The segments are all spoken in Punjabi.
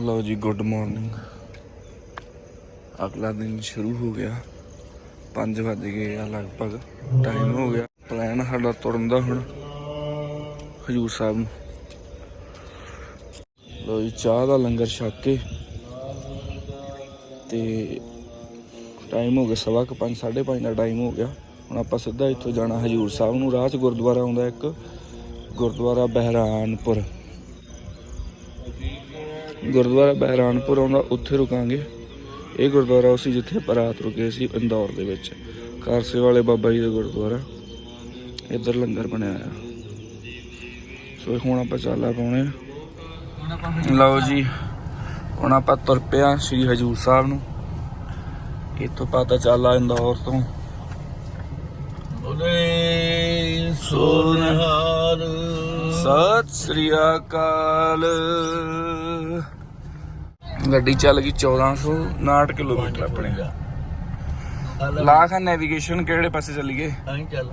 ਲਓ ਜੀ ਗੁੱਡ ਮਾਰਨਿੰਗ ਅਗਲਾ ਦਿਨ ਸ਼ੁਰੂ ਹੋ ਗਿਆ। 5 ਵਜ ਗਏ ਆ ਲਗਭਗ ਟਾਈਮ ਹੋ ਗਿਆ। ਪਲਾਨ ਸਾਡਾ ਤੁਰਨ ਦਾ ਹੁਣ ਹਜੂਰ ਸਾਹਿਬ ਨੂੰ। ਲਓ ਜੀ ਚਾਹ ਦਾ ਲੰਗਰ ਛਕ ਕੇ ਤੇ ਟਾਈਮ ਹੋ ਗਿਆ ਸਵਾ ਕੁ ਪੰਜ, ਸਾਢੇ 5:30 ਦਾ ਟਾਈਮ ਹੋ ਗਿਆ। ਹੁਣ ਆਪਾਂ ਸਿੱਧਾ ਇੱਥੋਂ ਜਾਣਾ ਹਜੂਰ ਸਾਹਿਬ ਨੂੰ। ਰਾਹ 'ਚ ਗੁਰਦੁਆਰਾ ਆਉਂਦਾ ਇੱਕ ਗੁਰਦੁਆਰਾ ਬਹਿਰਾਨਪੁਰ। ਗੁਰਦੁਆਰਾ ਬਹਿਰਾਨਪੁਰ ਆਉਂਦਾ ਉੱਥੇ ਰੁਕਾਂਗੇ। ਇਹ ਗੁਰਦੁਆਰਾ ਉਹ ਸੀ ਜਿੱਥੇ ਆਪਾਂ ਰਾਤ ਰੁਕੇ ਸੀ ਇੰਦੌਰ ਦੇ ਵਿੱਚ। ਕਾਰਸੇ ਵਾਲੇ ਬਾਬਾ ਜੀ ਦਾ ਗੁਰਦੁਆਰਾ। ਇੱਧਰ ਲੰਗਰ ਬਣਿਆ ਆ ਸੋ ਹੁਣ ਆਪਾਂ ਚਾਲਾ ਪਾਉਣੇ ਲਓ ਜੀ ਹੁਣ ਆਪਾਂ ਤੁਰ ਪਿਆ ਸ੍ਰੀ ਹਜੂਰ ਸਾਹਿਬ ਨੂੰ। ਇੱਥੋਂ ਪਤਾ ਚੱਲਾ ਇੰਦੌਰ ਤੋਂ। ਬੋਲੇ ਸੋਨਹਾਰ। ਸਤਿ ਸ੍ਰੀ ਅਕਾਲ। ਗੱਡੀ ਚੱਲ ਗਈ 1459 ਕਿਲੋਮੀਟਰ ਆਪਣੇ। ਲਾਖਾ ਨੈਵੀਗੇਸ਼ਨ ਕਿਹੜੇ ਪਾਸੇ ਚੱਲੀਏ ਆਂ ਚੱਲ।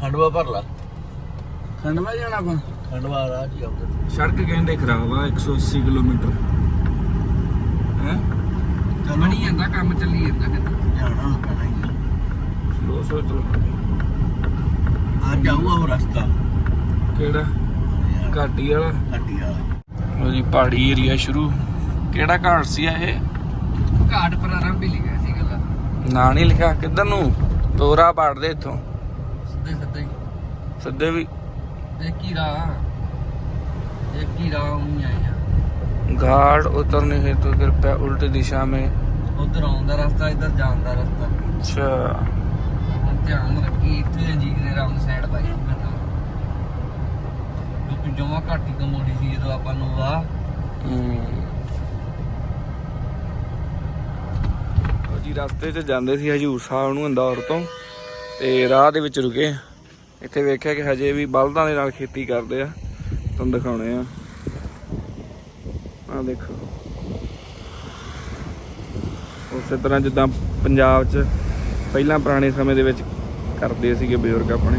ਖੰਡਵਾ ਭਰ ਲਾ। ਖੰਡਵਾ ਜਾਣਾ ਆਪਾਂ? ਖੰਡਵਾ ਰਾਹ ਜੀ ਆਉਂਦਾ ਸੜਕ ਕਹਿੰਦੇ ਖਰਾਬ ਆ 180 ਕਿਲੋਮੀਟਰ। ਹੈ? ਚਲੋ। ਜਾਂਦਾ ਕੰਮ ਚੱਲੀ ਜਾਂਦਾ ਜਾਣਾ ਪੈਣਾ ਹੀ ਆ। ਲੋ ਸੋ ਚਲੋ। ਅੱਜ ਜਾਊਗਾ ਉਹ ਰਸਤਾ। ਕਿਹੜਾ? ਘਾਟੀ ਵਾਲਾ? ਹੱਟੀ ਵਾਲਾ। ਲੋ ਜੀ ਪਹਾੜੀ ਏਰੀਆ ਸ਼ੁਰੂ। ਕਿਹੜਾ ਘਾਟ ਸੀ ਇਹ? ਘਾਟ ਪ੍ਰਾਰੰਭ ਹੀ ਲਿਖਿਆ ਸੀ ਗੱਲਾਂ ਨਾ ਨਹੀਂ ਲਿਖਿਆ ਕਿੱਧਰ ਨੂੰ? ਤੋਰਾ ਪੜਦੇ ਇੱਥੋਂ। ਸਿੱਧੇ ਸਿੱਧੇ ਸਿੱਧੇ ਵੀ। ਇੱਕ ਰਾਹ। ਇੱਕ ਰਾਹ ਉਂ ਆਇਆ ਘਾਟ ਉਤਰਨੇ ਹੇਤੂ ਕਿਰਪਾ ਉਲਟ ਦਿਸ਼ਾ ਮੇ। ਉਧਰ ਆਉਂਦਾ ਰਸਤਾ ਇੱਧਰ ਜਾਣ ਰਸਤਾ। ਅੱਛਾ। ਧਿਆਨ ਰੱਖੀ ਇੱਥੇ ਜੀਰੇ ਰਾਮ ਸਾਈਡ ਬਾਈ ਕਰਨਾ ਜਮਾ ਘਾਟੀ ਤੋਂ ਮੋੜੀ ਸੀ ਜਦੋਂ ਆਪਾਂ ਨੂੰ ਆ ਜੀ ਰਸਤੇ 'ਚ ਜਾਂਦੇ ਸੀ ਹਜੂਰ ਸਾਹਿਬ ਨੂੰ ਇੰਦੌਰ ਤੋਂ ਤੇ ਰਾਹ ਦੇ ਵਿੱਚ ਰੁਕੇ। ਇੱਥੇ ਵੇਖਿਆ ਕਿ ਹਜੇ ਵੀ ਬਲਦਾਂ ਦੇ ਨਾਲ ਖੇਤੀ ਕਰਦੇ ਆ। ਤੁਹਾਨੂੰ ਦਿਖਾਉਣੇ ਆ। ਆ ਦੇਖੋ। ਉਸੇ ਤਰ੍ਹਾਂ ਜਿੱਦਾਂ ਪੰਜਾਬ 'ਚ ਪਹਿਲਾਂ ਪੁਰਾਣੇ ਸਮੇਂ ਦੇ ਵਿੱਚ ਕਰਦੇ ਸੀਗੇ ਬਜ਼ੁਰਗ ਆਪਣੇ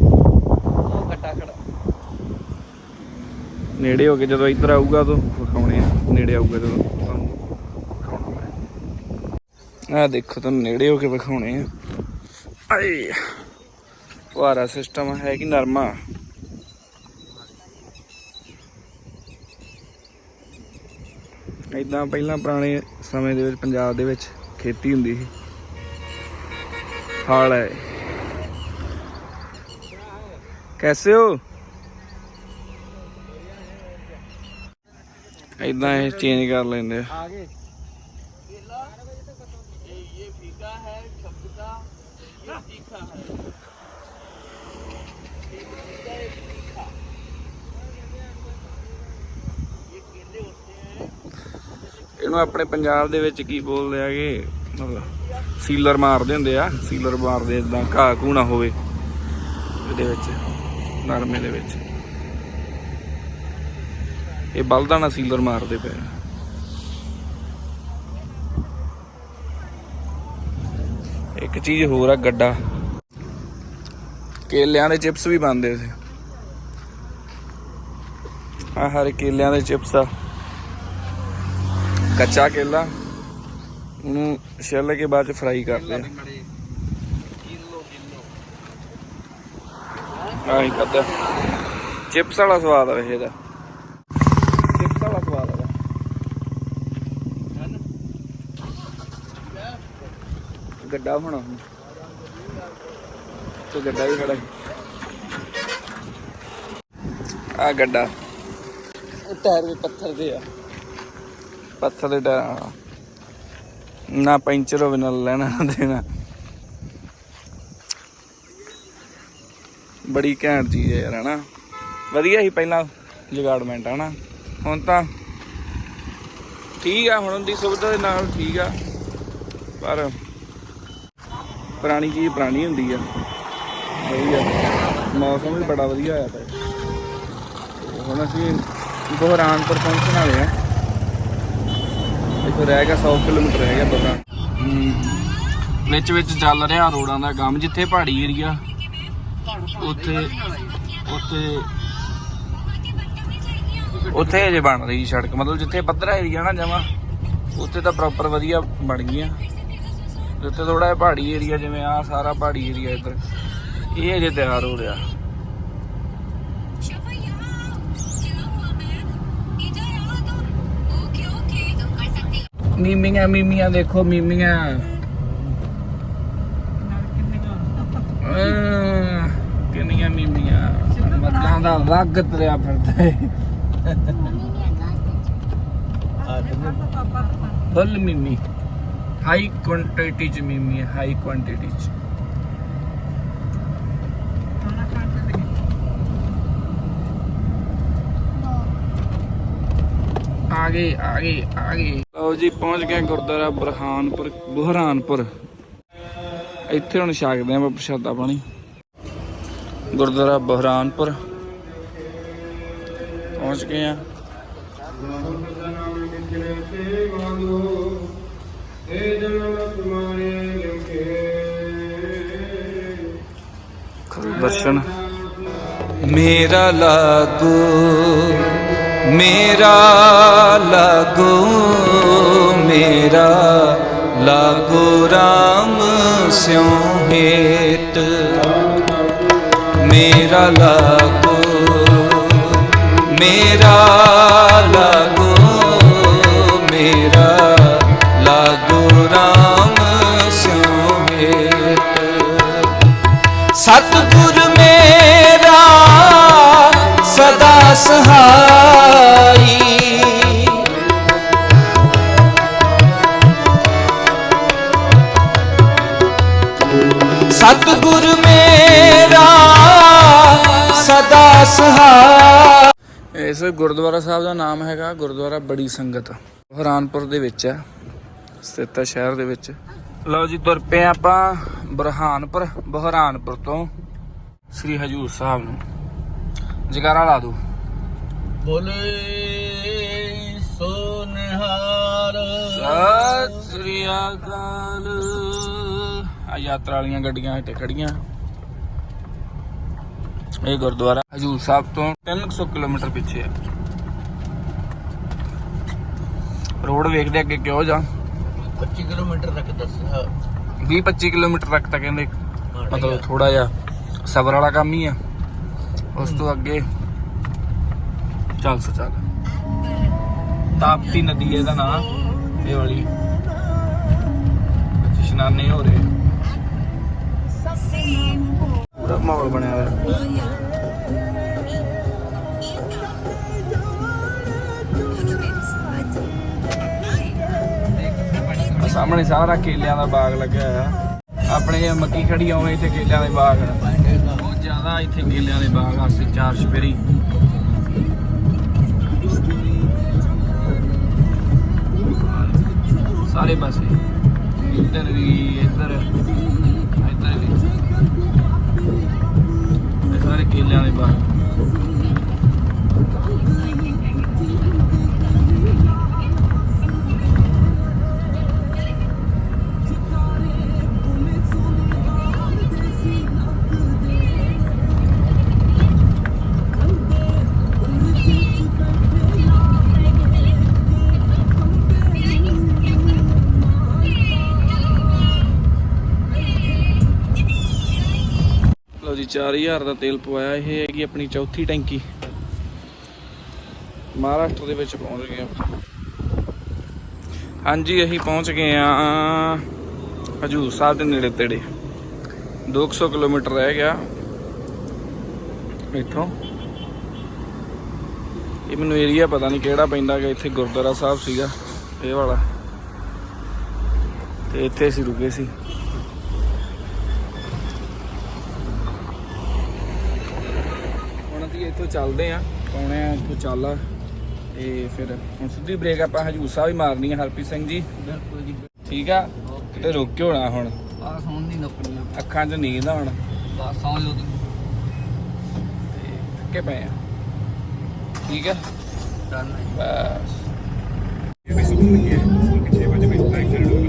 ਉਹ ਗੱਡਾ ਖੜਾ ਨੇੜੇ ਹੋ ਕੇ ਜਦੋਂ ਇੱਧਰ ਆਊਗਾ ਤਾਂ ਵਿਖਾਉਣੇ ਆ, ਨੇੜੇ ਆਊਗਾ ਜਦੋਂ ਤੁਹਾਨੂੰ ਵਿਖਾਉਣਾ ਆ ਦੇਖੋ ਤੁਹਾਨੂੰ ਨੇੜੇ ਹੋ ਕੇ ਵਿਖਾਉਣੇ ਆ। ਆਏ, ਫੁਹਾਰਾ ਸਿਸਟਮ ਹੈ ਕਿ ਨਰਮਾ ਇਦਾਂ ਪਹਿਲਾਂ ਪੁਰਾਣੇ ਸਮੇਂ ਦੇ ਵਿੱਚ, ਪੰਜਾਬ ਦੇ ਵਿੱਚ ਖੇਤੀ ਹੁੰਦੀ ਸੀ। ਹਾਲ ਹੈ। ਕੈਸੇ ਹੋ? ਇਦਾਂ ਇਹ ਚੇਂਜ ਕਰ ਲੈਂਦੇ ਆ। ਇਹਨੂੰ ਆਪਣੇ ਪੰਜਾਬ ਦੇ ਵਿੱਚ ਕੀ ਬੋਲਦੇ ਆਗੇ ਮਤਲਬ ਸੀਲਰ ਮਾਰਦੇ ਹੁੰਦੇ ਆ। ਸੀਲਰ ਮਾਰਦੇ ਇਦਾਂ ਘਾਹ ਨਾ ਹੋਵੇ। ਇਹਦੇ ਵਿੱਚ, ਨਰਮੇ ਦੇ ਵਿੱਚ। ਇਹ ਬਲਦਾ ਨਾ ਸੀਲਰ ਮਾਰਦੇ ਪਏ ਇੱਕ ਚੀਜ਼ ਹੋਰ ਆ ਗੱਡਾ। ਕੇਲਿਆਂ ਦੇ ਚਿਪਸ ਵੀ ਬਣਦੇ ਸੀ। ਆ ਹਰ ਕੇਲਿਆਂ ਦੇ ਚਿਪਸ ਆ। ਕੱਚਾ ਕੇਲਾ, ਉਹਨੂੰ ਛਿੱਲ ਕੇ ਬਾਅਦ ਚ ਫਰਾਈ ਕਰਦੇ ਆ। ਆਹੀ ਕਰਦਾ ਚਿਪਸ ਵਾਲਾ ਸਵਾਦ ਆ ਇਹਦਾ ਗੱਡਾ ਹੋਣਾ ਹੁਣ ਤੇ ਗੱਡਾ ਵੀ ਖੜਾ। ਆ ਗੱਡਾ। ਇਹ ਟਾਇਰ ਵੀ ਪੱਥਰ ਦੇ ਆ। ਪੱਥਰ ਦੇ ਟਾਇਰ। ਨਾ ਪੈਂਚਰ ਹੋਵੇ ਨਾ ਲੈਣਾ ਦੇਣਾ। ਬੜੀ ਘੈਂਟ ਚੀਜ਼ ਹੈ ਯਾਰ ਹਨਾ? ਵਧੀਆ ਸੀ ਪਹਿਲਾਂ ਜਗਾੜਮੈਂਟ ਹਨਾ? ਹੁਣ ਤਾਂ ਠੀਕ ਆ ਹੁਣ ਦੀ ਸੁਵਿਧਾ ਦੇ ਨਾਲ ਠੀਕ ਆ। ਪਰ ਪੁਰਾਣੀ ਚੀਜ਼ ਪੁਰਾਣੀ ਹੁੰਦੀ ਆ। ਵਧੀਆ ਮੌਸਮ ਵੀ ਬੜਾ ਵਧੀਆ ਹੋਇਆ ਪਿਆ। ਹੁਣ ਅਸੀਂ ਬਹਰਾਨਪੁਰ ਪਹੁੰਚਣ ਵਾਲੇ ਆ। ਇੱਥੋਂ ਰਹਿ ਗਿਆ 100 ਕਿਲੋਮੀਟਰ, ਰਹਿ ਗਿਆ ਬਹਰਾਨ। ਵਿੱਚ ਵਿੱਚ ਚੱਲ ਰਿਹਾ ਰੋਡਾਂ ਦਾ ਕੰਮ, ਜਿੱਥੇ ਪਹਾੜੀ ਏਰੀਆ, ਉੱਥੇ ਉੱਥੇ ਉੱਥੇ ਅਜੇ ਬਣ ਰਹੀ ਸੜਕ। ਮਤਲਬ ਜਿੱਥੇ ਪੱਧਰਾ ਏਰੀਆ ਨਾ ਜਮਾ, ਉੱਥੇ ਤਾਂ ਪ੍ਰੋਪਰ ਵਧੀਆ ਬਣ ਗਈਆਂ। ਜਿੱਥੇ ਥੋੜਾ ਜਿਹਾ ਪਹਾੜੀ ਏਰੀਆ ਜਿਵੇਂ ਆ ਸਾਰਾ ਪਹਾੜੀ ਏਰੀਆ ਇੱਧਰ। ਇਹ ਅਜੇ ਤਿਆਰ ਹੋ ਰਿਹਾ। ਮੀਮੀਆਂ ਮੀਮੀਆਂ ਦੇਖੋ ਮੀਮੀਆਂ। ਕਿੰਨੀਆਂ ਮੀਮੀਆਂ। ਮੱਦਾਂ ਦਾ ਵੱਗ ਤਰਿਆ ਫਿਰਦਾ ਹੈ ਫੁੱਲ ਮੀਮੀ। ਹਾਈ ਕੁਆਂਟੀਟੀ ਚ ਮੀਮੀ ਹੈ ਹਾਈ ਕੁਆਂਟੀਟੀ ਚ। ਆਗੇ ਆਗੇ ਆਗੇ। ਲਓ ਜੀ ਪਹੁੰਚ ਗਏ ਗੁਰਦੁਆਰਾ ਬਰਹਾਨਪੁਰ ਬੁਹਰਾਨਪੁਰ ਇੱਥੇ ਹੁਣ ਛਕਦੇ ਆਪਾਂ ਪ੍ਰਸ਼ਾਦਾ ਪਾਣੀ। ਗੁਰਦੁਆਰਾ ਬਹਰਾਨਪੁਰ ਪਹੁੰਚ ਗਏ ਆ ਦਰਸ਼ਨ। ਮੇਰਾ ਲਾਗੋ ਮੇਰਾ ਲਾਗੋ ਮੇਰਾ ਲਾਗੋ RAM ਸਿਉ ਹੇਤ ਮੇਰਾ ਲਾਗੋ ਮੇਰਾ ਲਾਗੋ ਸਹਾਈ। ਸਤਿਗੁਰ ਮੇਰਾ ਸਦਾ ਸਹਾਈ। ਇਸ ਗੁਰਦੁਆਰਾ ਸਾਹਿਬ ਦਾ ਨਾਮ ਹੈਗਾ ਗੁਰਦੁਆਰਾ ਬੜੀ ਸੰਗਤ। ਹਰਾਨਪੁਰ ਦੇ ਵਿੱਚ ਹੈ, ਸਥਿਤ ਹੈ ਸ਼ਹਿਰ ਦੇ ਵਿੱਚ। ਲਓ ਜੀ, ਤੁਰ ਪਏ ਆਪਾਂ ਬਰਹਾਨਪੁਰ ਬਹਰਾਨਪੁਰ ਤੋਂ ਸ੍ਰੀ ਹਜੂਰ ਸਾਹਿਬ ਨੂੰ। ਜਗਾਰਾ ਲਾ ਦੋ ਬੋਲੇ ਸੋ ਨਿਹਾਲ ਸਤਿ ਸ੍ਰੀ ਅਕਾਲ ਆ ਯਾਤਰਾ ਵਾਲੀਆਂ ਗੱਡੀਆਂ ਇੱਥੇ ਖੜੀਆਂ ਇਹ ਗੁਰਦੁਆਰਾ ਹਜੂਰ ਸਾਹਿਬ ਤੋਂ 300 ਕਿਲੋਮੀਟਰ ਪਿੱਛੇ ਹੈ ਰੋਡ ਵੇਖਦੇ ਅੱਗੇ ਕਿਉਂ ਜਾ 25 ਕਿਲੋਮੀਟਰ ਤੱਕ ਦੱਸਿਆ 20 25 ਕਿਲੋਮੀਟਰ ਤੱਕ ਤਾਂ ਕਹਿੰਦੇ ਮਤਲਬ ਥੋੜਾ ਜਿਹਾ ਸਬਰ ਵਾਲਾ ਕੰਮ ਹੀ ਆ ਉਸ ਤੋਂ ਅੱਗੇ ਚੱਲ ਸੋ ਚੱਲ। ਤਾਪਤੀ ਨਦੀ ਹੈ ਇਹਦਾ ਨਾਮ ਇਹ ਵਾਲੀ। ਇਸ਼ਨਾਨੇ ਹੋ ਰਹੇ। ਪੂਰਾ ਮਾਹੌਲ ਬਣਿਆ ਹੋਇਆ। ਸਾਹਮਣੇ ਸਾਰਾ ਕੇਲਿਆਂ ਦਾ ਬਾਗ ਲੱਗਿਆ ਹੋਇਆ। ਆਪਣੇ ਮੱਕੀ ਖੜੀ ਆਵੇਂ ਇੱਥੇ ਕੇਲਿਆਂ ਦੇ ਬਾਗ ਬਹੁਤ ਜ਼ਿਆਦਾ ਇੱਥੇ ਕੇਲਿਆਂ ਦੇ ਬਾਗ ਆਸੇ ਚਾਰ ਛਪੇਰੀ ਸਾਰੇ ਪਾਸੇ। ਇੱਧਰ ਵੀ ਇੱਧਰ। ਇੱਧਰ ਵੀ। ਸਾਰੇ ਕੇਲਿਆਂ ਦੇ ਬਾਹਰ 4000 ਦਾ ਤੇਲ ਪਵਾਇਆ, ਇਹ ਹੈਗੀ ਆਪਣੀ ਚੌਥੀ ਟੈਂਕੀ। ਮਹਾਰਾਸ਼ਟਰ ਦੇ ਵਿੱਚ ਪਹੁੰਚ ਗਏ ਹਾਂਜੀ, ਅਸੀਂ ਪਹੁੰਚ ਗਏ ਆ ਹਜੂਰ ਸਾਹਿਬ ਦੇ ਨੇੜੇ ਤੇੜੇ। 200 ਕਿਲੋਮੀਟਰ ਰਹਿ ਗਿਆ ਇੱਥੋਂ। ਇਹ ਮੈਨੂੰ ਏਰੀਆ ਪਤਾ ਨਹੀਂ ਕਿਹੜਾ ਪੈਂਦਾ ਕਿ ਇੱਥੇ ਗੁਰਦੁਆਰਾ ਸਾਹਿਬ ਸੀਗਾ, ਇਹ ਵਾਲਾ। ਤੇ ਇੱਥੇ ਅਸੀਂ ਰੁਕੇ ਸੀ। ਅਸੀਂ ਇੱਥੋਂ ਚੱਲਦੇ ਆ। ਪਾਉਣੇ ਆ ਇੱਥੋਂ ਚੱਲ। ਆ ਤੇ ਫਿਰ ਹੁਣ ਸਿੱਧੀ ਬ੍ਰੇਕ ਆਪਾਂ ਹਜੂਰ ਸਾਹਿਬ ਹੀ ਮਾਰਨੀ ਆ ਹਰਪ੍ਰੀਤ ਸਿੰਘ ਜੀ। ਬਿਲਕੁਲ ਜੀ। ਠੀਕ ਆ? ਕਿਤੇ ਰੁਕ ਕੇ ਹੋਣਾ ਹੁਣ। ਆ ਸੌਣ ਦੀ ਨੌਕਰੀ ਆ ਅੱਖਾਂ 'ਚ ਨੀਂਦ ਆ ਹੁਣ। ਬਸ ਸੌਂ ਲਓ ਤੁਸੀਂ। ਤੇ ਥੱਕੇ ਪਏ ਆ। ਠੀਕ ਆ? ਡਨ ਹੈ ਬਸ। ਫਾਈਨਲੀ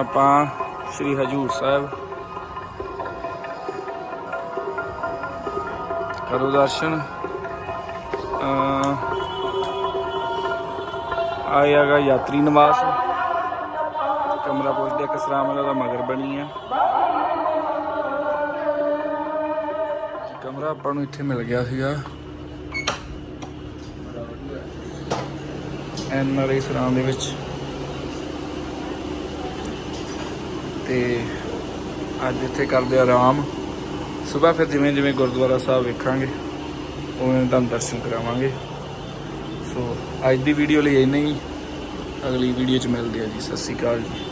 ਆਪਾਂ ਸ੍ਰੀ ਹਜੂਰ ਸਾਹਿਬ। ਕਰੋ ਦਰਸ਼ਨ। ਅਹ ਆਇਆਗਾ ਯਾਤਰੀ ਨਿਵਾਸ। ਕਮਰਾ ਪੁੱਛਦੇ ਇੱਕ ਸਰਾਮਲਾ ਦਾ ਮਗਰ ਬਣੀ ਆ। ਕਮਰਾ ਆਪਾਂ ਨੂੰ ਇੱਥੇ ਮਿਲ ਗਿਆ ਸੀਗਾ। ਐਨ ਆਰ ਆਈ ਸਰਾਂ ਦੇ ਵਿੱਚ। ਤੇ ਅੱਜ ਇੱਥੇ ਕਰਦੇ ਆਰਾਮ। ਸਵੇਰ ਫਿਰ ਜਿਵੇਂ ਜਿਵੇਂ ਗੁਰਦੁਆਰਾ ਸਾਹਿਬ ਵੇਖਾਂਗੇ, ਉਵੇਂ ਤੁਹਾਨੂੰ ਦਰਸ਼ਨ ਕਰਾਵਾਂਗੇ। ਸੋ ਅੱਜ ਦੀ ਵੀਡੀਓ ਲਈ ਇੰਨਾ ਹੀ। ਅਗਲੀ ਵੀਡੀਓ ਚ ਮਿਲਦੇ ਆ ਜੀ। ਸਤਿ ਸ਼੍ਰੀ ਅਕਾਲ ਜੀ।